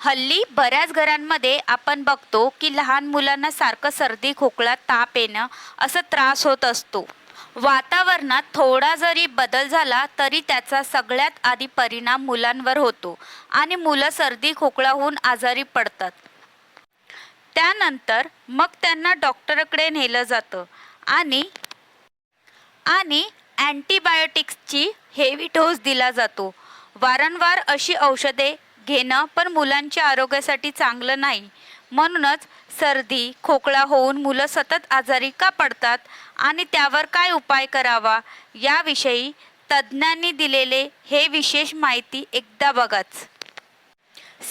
हल्ली बऱ्याच घरांमध्ये आपण बघतो की लहान मुलांना सारखं सर्दी खोकला ताप येणं असं त्रास होत असतो. वातावरणात थोडा जरी बदल झाला तरी त्याचा सगळ्यात आधी परिणाम मुलांवर होतो आणि मुलं सर्दी खोकला होऊन आजारी पडतात. त्यानंतर मग त्यांना डॉक्टरकडे नेलं जातं आणि आणि अँटीबायोटिक्सची हेवी डोस दिला जातो. वारंवार अशी औषधे घेणं पण मुलांच्या आरोग्यासाठी चांगलं नाही. म्हणूनच सर्दी खोकला होऊन मुलं सतत आजारी का पडतात आणि त्यावर काय उपाय करावा याविषयी तज्ज्ञांनी दिलेले हे विशेष माहिती एकदा बघाच.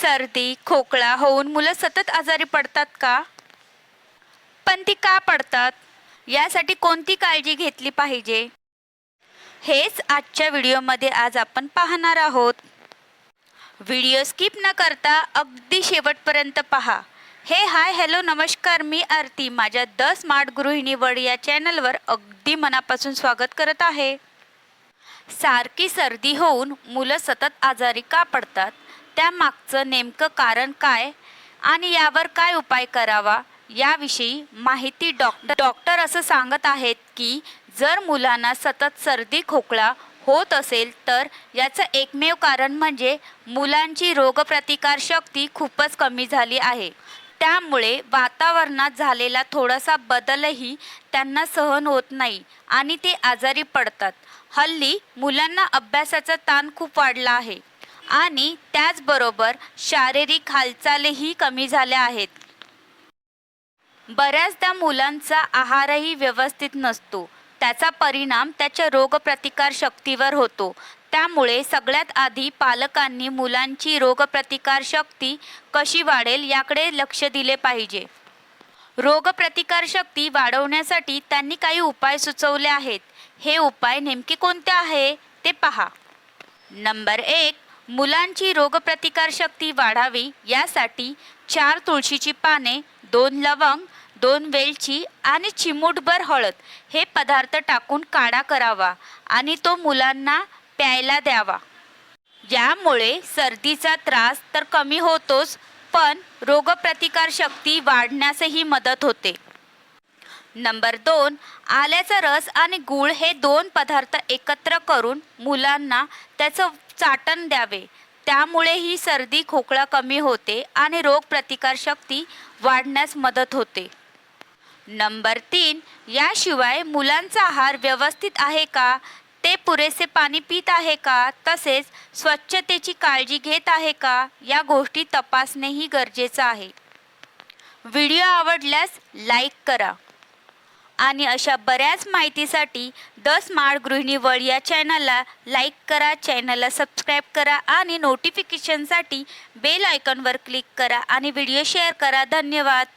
सर्दी खोकला होऊन मुलं सतत आजारी पडतात का? पण ती का पडतात? यासाठी कोणती काळजी घेतली पाहिजे? हेच आजच्या व्हिडिओमध्ये आज आपण पाहणार आहोत. व्हिडिओ स्किप न करता अगदी शेवटपर्यंत पहा. हे हाय हॅलो नमस्कार मी आरती माझ्या द स्मार्ट गृहिणी वड या चॅनलवर अगदी मनापासून स्वागत करत आहे. सारखी सर्दी होऊन मुलं सतत आजारी का पडतात? त्यामागचं नेमकं कारण काय? आणि यावर काय उपाय करावा? याविषयी माहिती डॉक्टर डॉक्टर असं सांगत आहेत की जर मुलांना सतत सर्दी खोकला होत असेल तर याचं एकमेव कारण म्हणजे मुलांची रोगप्रतिकार शक्ती खूपच कमी झाली आहे. त्यामुळे वातावरणात झालेला थोडासा बदलही त्यांना सहन होत नाही आणि ते आजारी पडतात. हल्ली मुलांना अभ्यासाचा ताण खूप वाढला आहे आणि त्याचबरोबर शारीरिक हालचालीही कमी झाल्या आहेत. बऱ्याचदा मुलांचा आहारही व्यवस्थित नसतो. त्याचा परिणाम त्याच्या रोगप्रतिकार शक्तीवर होतो. त्यामुळे सगळ्यात आधी पालकांनी मुलांची रोगप्रतिकार शक्ती कशी वाढेल याकडे लक्ष दिले पाहिजे. रोगप्रतिकार शक्ती वाढवण्यासाठी त्यांनी काही उपाय सुचवले आहेत. हे उपाय नेमके कोणते आहे ते पहा. नंबर एक मुलांची रोगप्रतिकार शक्ती वाढावी यासाठी चार तुळशीची पाने दोन लवंग दोन वेलची आणि चिमूटभर हळद. हे पदार्थ टाकून काढा करावा आणि तो मुलांना प्यायला द्यावा. यामुळे सर्दीचा त्रास तर कमी होतोच पण रोगप्रतिकार शक्ती वाढण्यासही मदत होते. नंबर दोन आल्याचा रस आणि गूळ हे दोन पदार्थ एकत्र करून मुलांना त्याचं चाटण द्यावे. त्यामुळे ही सर्दी खोकला कमी होते आणि रोगप्रतिकार शक्ती वाढण्यास मदत होते. नंबर तीन याशिवाय मुलांचा आहार व्यवस्थित आहे का? ते पुरेसे पाणी पित आहे का? तसेच स्वच्छतेची काळजी घेत आहे का? या गोष्टी तपासणेही गरजेचं आहे. व्हिडिओ आवडल्यास लाईक करा. आणि अशा बऱ्याच माहितीसाठी द स्मार्ट गृहिणी वर्ल्ड या चॅनलला लाईक करा चॅनलला सबस्क्राईब करा आणि नोटिफिकेशनसाठी बेल आयकॉनवर क्लिक करा आणि व्हिडिओ शेअर करा. धन्यवाद.